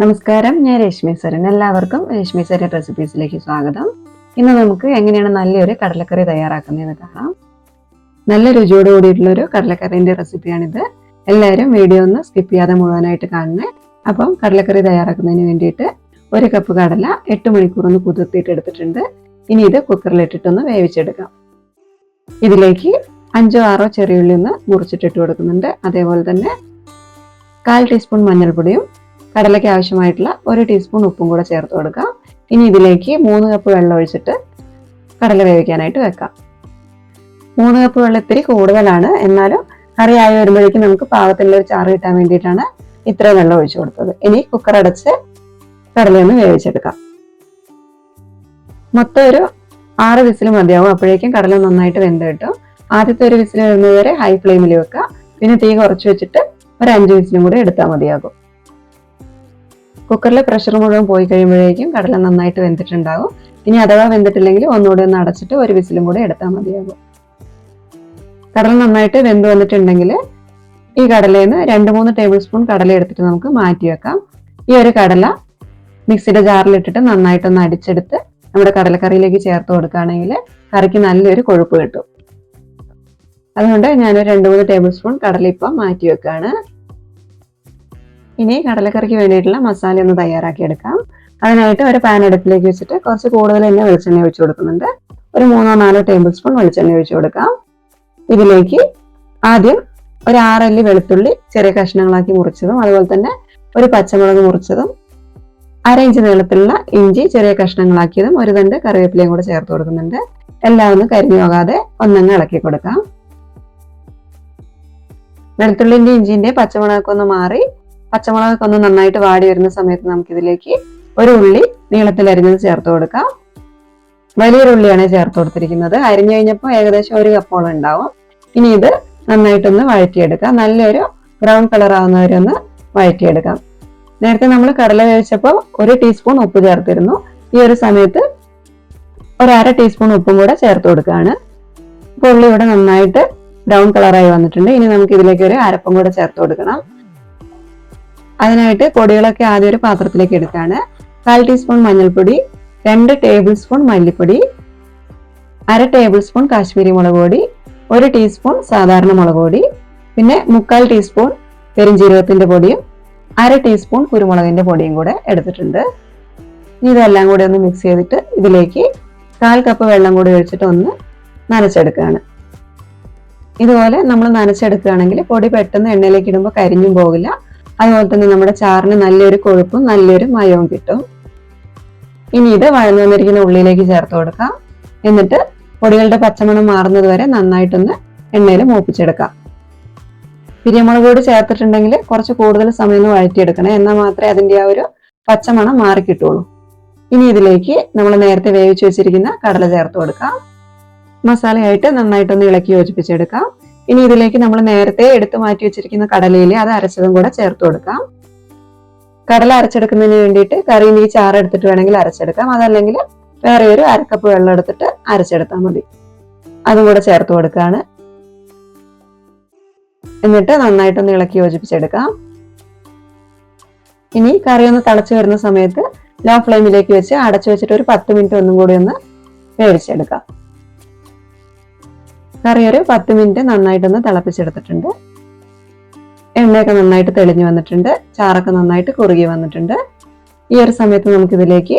നമസ്കാരം ഞാൻ രേഷ്മി സരൻ എല്ലാവർക്കും രേഷ്മി സരൻ റെസിപ്പീസിലേക്ക് സ്വാഗതം. ഇന്ന് നമുക്ക് എങ്ങനെയാണ് നല്ലൊരു കടലക്കറി തയ്യാറാക്കുന്നതെന്ന് കാണാം. നല്ല രുചിയോട് കൂടിയിട്ടുള്ളൊരു ഒരു കടലക്കറിന്റെ റെസിപ്പിയാണിത്. എല്ലാവരും വീഡിയോ ഒന്ന് സ്കിപ്പ് ചെയ്യാതെ മുഴുവനായിട്ട് കാണണേ. അപ്പം കടലക്കറി തയ്യാറാക്കുന്നതിന് വേണ്ടിയിട്ട് ഒരു കപ്പ് കടല എട്ട് മണിക്കൂർ ഒന്ന് കുതിർത്തിയിട്ട് എടുത്തിട്ടുണ്ട്. ഇനി ഇത് കുക്കറിലിട്ടിട്ടൊന്ന് വേവിച്ചെടുക്കാം. ഇതിലേക്ക് അഞ്ചോ ആറോ ചെറിയുള്ളി ഒന്ന് മുറിച്ചിട്ടിട്ട് കൊടുക്കുന്നുണ്ട്. അതേപോലെ തന്നെ കാൽ ടീസ്പൂൺ മഞ്ഞൾപ്പൊടിയും കടലയ്ക്ക് ആവശ്യമായിട്ടുള്ള ഒരു ടീസ്പൂൺ ഉപ്പും കൂടെ ചേർത്ത് കൊടുക്കാം ഇനി ഇതിലേക്ക് മൂന്ന് കപ്പ് വെള്ളം ഒഴിച്ചിട്ട് കടല വേവിക്കാനായിട്ട് വെക്കാം. മൂന്ന് കപ്പ് വെള്ളം ഇത്തിരി കൂടുതലാണ്. എന്നാലും കറി ആയി വരുമ്പോഴേക്കും നമുക്ക് പാകത്തിലുള്ള ഒരു ചാറ് കിട്ടാൻ വേണ്ടിയിട്ടാണ് ഇത്രയും വെള്ളം ഒഴിച്ചു കൊടുത്തത്. ഇനി കുക്കർ അടച്ച് കടലയൊന്ന് വേവിച്ചെടുക്കാം. മൊത്തം ഒരു ആറ് വിസിൽ മതിയാവും. അപ്പോഴേക്കും കടല നന്നായിട്ട് വെന്ത് കിട്ടും. ആദ്യത്തെ ഒരു വിസിൽ വരുന്നത് വരെ ഹൈ ഫ്ലെയിമിൽ വെക്കുക. പിന്നെ തീ കുറച്ച് വെച്ചിട്ട് ഒരു അഞ്ച് വിസിലും കൂടി എടുത്താൽ മതിയാകും. കുക്കറിലെ പ്രഷർ മുഴുവൻ പോയി കഴിയുമ്പോഴേക്കും കടല നന്നായിട്ട് വെന്തിട്ടുണ്ടാകും. ഇനി അഥവാ വെന്തിട്ടില്ലെങ്കിൽ ഒന്നുകൂടി ഒന്ന് അടച്ചിട്ട് ഒരു വിസിലും കൂടി എടുത്താൽ മതിയാകും. കടല നന്നായിട്ട് വെന്ത് വന്നിട്ടുണ്ടെങ്കിൽ ഈ കടലയിൽ നിന്ന് രണ്ട് മൂന്ന് ടേബിൾ സ്പൂൺ കടല എടുത്തിട്ട് നമുക്ക് മാറ്റി വെക്കാം. ഈ ഒരു കടല മിക്സിയുടെ ജാറിലിട്ടിട്ട് നന്നായിട്ടൊന്ന് അടിച്ചെടുത്ത് നമ്മുടെ കടലക്കറിയിലേക്ക് ചേർത്ത് കൊടുക്കുകയാണെങ്കിൽ കറിക്ക് നല്ലൊരു കൊഴുപ്പ് കിട്ടും. അതുകൊണ്ട് ഞാനൊരു രണ്ട് മൂന്ന് ടേബിൾ സ്പൂൺ കടല ഇപ്പം മാറ്റി വെക്കുകയാണ് ഇനി കടലക്കറിക്ക് വേണ്ടിയിട്ടുള്ള മസാല ഒന്ന് തയ്യാറാക്കി എടുക്കാം. അതിനായിട്ട് ഒരു പാൻ അടുപ്പിലേക്ക് വെച്ചിട്ട് കുറച്ച് കൂടുതൽ തന്നെ വെളിച്ചെണ്ണ ഒഴിച്ചു കൊടുക്കുന്നുണ്ട്. ഒരു മൂന്നോ നാലോ ടേബിൾ സ്പൂൺ വെളിച്ചെണ്ണ ഒഴിച്ചു കൊടുക്കാം. ഇതിലേക്ക് ആദ്യം ഒരു ആറല്ലി വെളുത്തുള്ളി ചെറിയ കഷ്ണങ്ങളാക്കി മുറിച്ചതും അതുപോലെ തന്നെ ഒരു പച്ചമുളക് മുറിച്ചതും അര ഇഞ്ച് നീളത്തിലുള്ള ഇഞ്ചി ചെറിയ കഷ്ണങ്ങളാക്കിയതും ഒരു തണ്ട് കറിവേപ്പിലയും കൂടെ ചേർത്ത് കൊടുക്കുന്നുണ്ട്. എല്ലാം ഒന്ന് കരിഞ്ഞു പോകാതെ ഒന്നങ്ങ് ഇളക്കി കൊടുക്കാം. വെളുത്തുള്ളിന്റെ ഇഞ്ചിന്റെ പച്ചമുളകൊക്കെ ഒന്ന് മാറി പച്ചമുളകൊക്കെ ഒന്ന് നന്നായിട്ട് വാടി വരുന്ന സമയത്ത് നമുക്കിതിലേക്ക് ഒരു ഉള്ളി നീളത്തിൽ അരിഞ്ഞത് ചേർത്ത് കൊടുക്കാം. വലിയൊരു ഉള്ളിയാണ് ചേർത്ത് കൊടുത്തിരിക്കുന്നത്. അരിഞ്ഞു കഴിഞ്ഞപ്പോൾ ഏകദേശം ഒരു കപ്പോളം ഉണ്ടാവും. ഇനി ഇത് നന്നായിട്ടൊന്ന് വഴറ്റിയെടുക്കാം. നല്ലൊരു ബ്രൗൺ കളർ ആവുന്നവരെ ഒന്ന് വഴറ്റിയെടുക്കാം. നേരത്തെ നമ്മൾ കടല വേവിച്ചപ്പോൾ ഒരു ടീസ്പൂൺ ഉപ്പ് ചേർത്തിരുന്നു. ഈ ഒരു സമയത്ത് ഒരു അര ടീസ്പൂൺ ഉപ്പും കൂടെ ചേർത്ത് കൊടുക്കുകയാണ്. ഇപ്പോൾ ഉള്ളി ഇവിടെ നന്നായിട്ട് ബ്രൗൺ കളറായി വന്നിട്ടുണ്ട്. ഇനി നമുക്ക് ഇതിലേക്ക് ഒരു അരപ്പം കൂടെ ചേർത്ത് കൊടുക്കണം. അതിനായിട്ട് പൊടികളൊക്കെ ആദ്യം ഒരു പാത്രത്തിലേക്ക് എടുക്കുകയാണ് കാൽ ടീസ്പൂൺ മഞ്ഞൾപ്പൊടി രണ്ട് ടേബിൾ സ്പൂൺ മല്ലിപ്പൊടി അര ടേബിൾ സ്പൂൺ കാശ്മീരി മുളക് പൊടി ഒരു ടീസ്പൂൺ സാധാരണ മുളക് പൊടി പിന്നെ മുക്കാൽ ടീസ്പൂൺ പെരുംജീരകത്തിന്റെ പൊടിയും അര ടീസ്പൂൺ കുരുമുളകിന്റെ പൊടിയും കൂടെ എടുത്തിട്ടുണ്ട്. ഇനി ഇതെല്ലാം കൂടി ഒന്ന് മിക്സ് ചെയ്തിട്ട് ഇതിലേക്ക് കാൽ കപ്പ് വെള്ളം കൂടി ഒഴിച്ചിട്ട് ഒന്ന് നനച്ചെടുക്കുകയാണ്. ഇതുപോലെ നമ്മൾ നനച്ചെടുക്കുകയാണെങ്കിൽ പൊടി പെട്ടെന്ന് എണ്ണയിലേക്ക് ഇടുമ്പോൾ കരിഞ്ഞും പോകില്ല. അതുപോലെ തന്നെ നമ്മുടെ ചാറിന് നല്ലൊരു കൊഴുപ്പും നല്ലൊരു മയവും കിട്ടും. ഇനി ഇത് വഴന്നു വന്നിരിക്കുന്ന ഉള്ളിലേക്ക് ചേർത്ത് കൊടുക്കാം. എന്നിട്ട് പൊടികളുടെ പച്ചമണം മാറുന്നത് വരെ നന്നായിട്ടൊന്ന് എണ്ണയിൽ മൂപ്പിച്ചെടുക്കാം. പിരിയമുളക് പൊടി ചേർത്തിട്ടുണ്ടെങ്കിൽ കുറച്ച് കൂടുതൽ സമയം ഒന്ന് വഴറ്റിയെടുക്കണം. എന്നാൽ മാത്രമേ അതിന്റെ ആ ഒരു പച്ചമണം മാറി കിട്ടുള്ളൂ. ഇനി ഇതിലേക്ക് നമ്മൾ നേരത്തെ വേവിച്ച് വെച്ചിരിക്കുന്ന കടല ചേർത്ത് കൊടുക്കാം. മസാലയായിട്ട് നന്നായിട്ടൊന്ന് ഇളക്കി യോജിപ്പിച്ചെടുക്കാം. ഇനി ഇതിലേക്ക് നമ്മൾ നേരത്തെ എടുത്തു മാറ്റി വെച്ചിരിക്കുന്ന കടലയിൽ അത് അരച്ചതും കൂടെ ചേർത്ത് കൊടുക്കാം. കടല അരച്ചെടുക്കുന്നതിന് വേണ്ടിയിട്ട് കറിയിൽ ഈ ചാറ് എടുത്തിട്ട് വേണമെങ്കിൽ അരച്ചെടുക്കാം. അതല്ലെങ്കിൽ വേറെ ഒരു അരക്കപ്പ് വെള്ളം എടുത്തിട്ട് അരച്ചെടുത്താൽ മതി. അതും കൂടെ ചേർത്ത് കൊടുക്കുകയാണ് എന്നിട്ട് നന്നായിട്ടൊന്ന് ഇളക്കി യോജിപ്പിച്ചെടുക്കാം. ഇനി കറി ഒന്ന് തിളച്ചു വരുന്ന സമയത്ത് ലോ ഫ്ലെയിമിലേക്ക് വെച്ച് അടച്ചു വെച്ചിട്ട് ഒരു പത്ത് മിനിറ്റ് ഒന്നും കൂടി ഒന്ന് വേവിച്ചെടുക്കാം. കറി ഒരു പത്ത് മിനിറ്റ് നന്നായിട്ടൊന്ന് തിളപ്പിച്ചെടുത്തിട്ടുണ്ട്. എണ്ണയൊക്കെ നന്നായിട്ട് തെളിഞ്ഞു വന്നിട്ടുണ്ട്. ചാറൊക്കെ നന്നായിട്ട് കുറുകി വന്നിട്ടുണ്ട്. ഈ ഒരു സമയത്ത് നമുക്കിതിലേക്ക്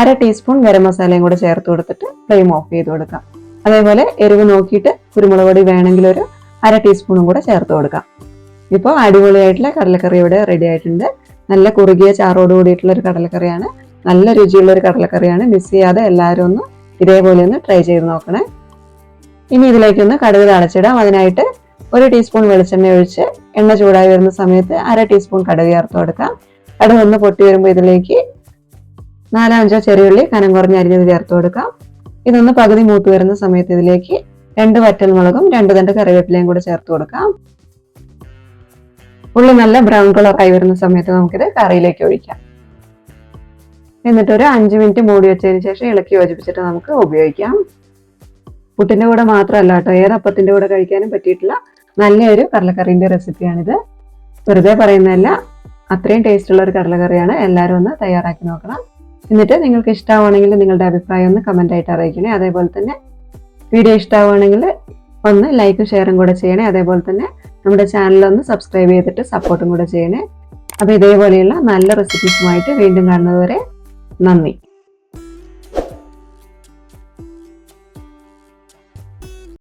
അര ടീസ്പൂൺ ഗരം മസാലയും കൂടെ ചേർത്ത് കൊടുത്തിട്ട് ഫ്ലെയിം ഓഫ് ചെയ്ത് കൊടുക്കാം. അതേപോലെ എരിവ് നോക്കിയിട്ട് കുരുമുളക് പൊടി വേണമെങ്കിൽ ഒരു അര ടീസ്പൂണും കൂടെ ചേർത്ത് കൊടുക്കാം. ഇപ്പോൾ അടിപൊളിയായിട്ടുള്ള കടലക്കറി ഇവിടെ റെഡി ആയിട്ടുണ്ട്. നല്ല കുറുകിയ ചാറോട് കൂടിയിട്ടുള്ള ഒരു കടലക്കറിയാണ്. നല്ല രുചിയുള്ള ഒരു കടലക്കറിയാണ്. മിസ് ചെയ്യാതെ എല്ലാവരും ഒന്ന് ഇതേപോലെ ഒന്ന് ട്രൈ ചെയ്ത് നോക്കണേ. ഇനി ഇതിലേക്കൊന്ന് കടുക് തളച്ചിടാം അതിനായിട്ട് ഒരു ടീസ്പൂൺ വെളിച്ചെണ്ണ ഒഴിച്ച് എണ്ണ ചൂടായി വരുന്ന സമയത്ത് അര ടീസ്പൂൺ കടുക് ചേർത്ത് കൊടുക്കാം. കടുക് ഒന്ന് പൊട്ടി വരുമ്പോൾ ഇതിലേക്ക് നാലോ അഞ്ചോ ചെറിയുള്ളി കനം കുറഞ്ഞ അരിഞ്ഞത് ചേർത്ത് കൊടുക്കാം. ഇതൊന്ന് പകുതി മൂത്ത് വരുന്ന സമയത്ത് ഇതിലേക്ക് രണ്ട് വറ്റൽ മുളകും രണ്ട് തണ്ട് കറിവേപ്പിലയും കൂടെ ചേർത്ത് കൊടുക്കാം. ഉള്ളി നല്ല ബ്രൗൺ കളർ ആയി വരുന്ന സമയത്ത് നമുക്കിത് കറിയിലേക്ക് ഒഴിക്കാം. എന്നിട്ടൊരു അഞ്ച് മിനിറ്റ് മൂടി വെച്ചതിന് ശേഷം ഇളക്കി യോജിപ്പിച്ചിട്ട് നമുക്ക് ഉപയോഗിക്കാം. പുട്ടിന്റെ കൂടെ മാത്രമല്ല കേട്ടോ ഏതപ്പത്തിന്റെ കൂടെ കഴിക്കാനും പറ്റിയിട്ടുള്ള നല്ലൊരു കടലക്കറിന്റെ റെസിപ്പിയാണിത്. വെറുതെ പറയുന്നതല്ല അത്രയും ടേസ്റ്റുള്ള ഒരു കടലക്കറിയാണ് എല്ലാവരും ഒന്ന് തയ്യാറാക്കി നോക്കണം. എന്നിട്ട് നിങ്ങൾക്ക് ഇഷ്ടമാണെങ്കിൽ നിങ്ങളുടെ അഭിപ്രായം ഒന്ന് കമന്റ് ആയിട്ട് അറിയിക്കണേ. അതേപോലെ തന്നെ വീഡിയോ ഇഷ്ടമാവുകയാണെങ്കിൽ ഒന്ന് ലൈക്കും ഷെയറും കൂടെ ചെയ്യണേ. അതേപോലെ തന്നെ നമ്മുടെ ചാനൽ ഒന്ന് സബ്സ്ക്രൈബ് ചെയ്തിട്ട് സപ്പോർട്ടും കൂടെ ചെയ്യണേ. അപ്പോൾ ഇതേപോലെയുള്ള നല്ല റെസിപ്പീസുമായിട്ട് വീണ്ടും കാണുന്നതുവരെ നന്ദി.